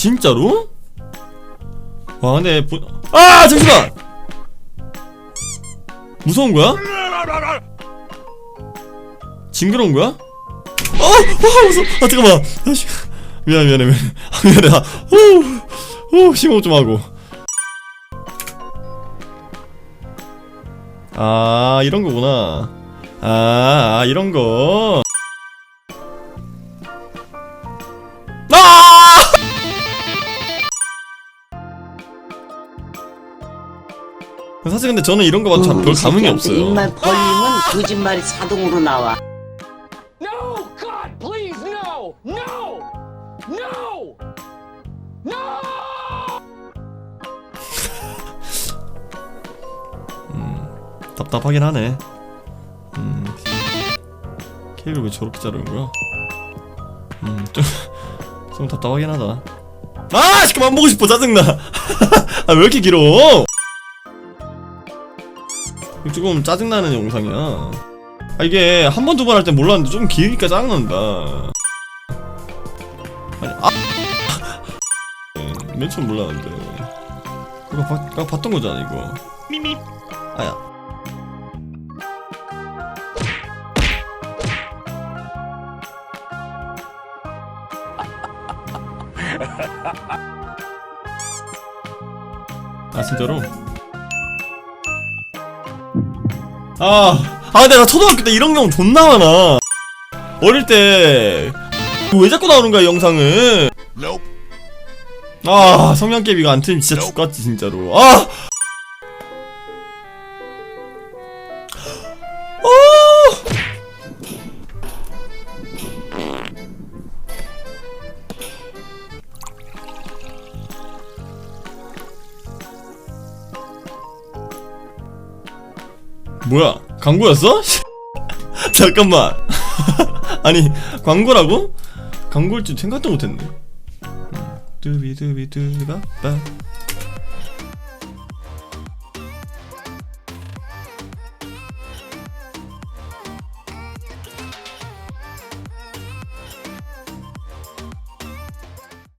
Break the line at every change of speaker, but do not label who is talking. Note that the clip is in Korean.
진짜로? 와 근데 보... 아 잠시만 무서운 거야? 징그러운 거야? 어! 어 무서워 아 잠깐만 아, 씨. 미안 미안해 미안해 아, 미안해 아, 오, 오 심호흡 좀 하고 아 이런 거구나 아, 아 이런 거 사실 근데 저는 이런 거 봐도 참 별 감흥이 없어요.
입만 벌리면 거짓말이 자동으로 나와.
No! God, please, no! No! No! No!
답답하긴 하네. 음. 케이크를 왜 저렇게 자르는 거야? 음, 좀, 좀 답답하긴 하다. 아! 씨, 그만 보고 싶어, 짜증나! 아, 왜 이렇게 길어? 조금 짜증나는 영상이야. 아, 이게 한 번, 두 번할때 몰랐는데 좀 길니까 짜증난다. 아니, 아! 네, 맨 처음 몰랐는데. 그거 봤, 그거 봤던 거잖아, 이거. 미미. 아야. 아 진짜로? 아, 아 근데 나 초등학교 때 이런 경우 존나 많아 어릴 때 왜 자꾸 나오는 거야 이 영상은 아 성냥개비 이거 안 틀리면 진짜 죽겠지 진짜로 아! 아! 뭐야 광고였어? 잠깐만 아니 광고라고? 광고일 줄 생각도 못했네 음, 두비두비두바빠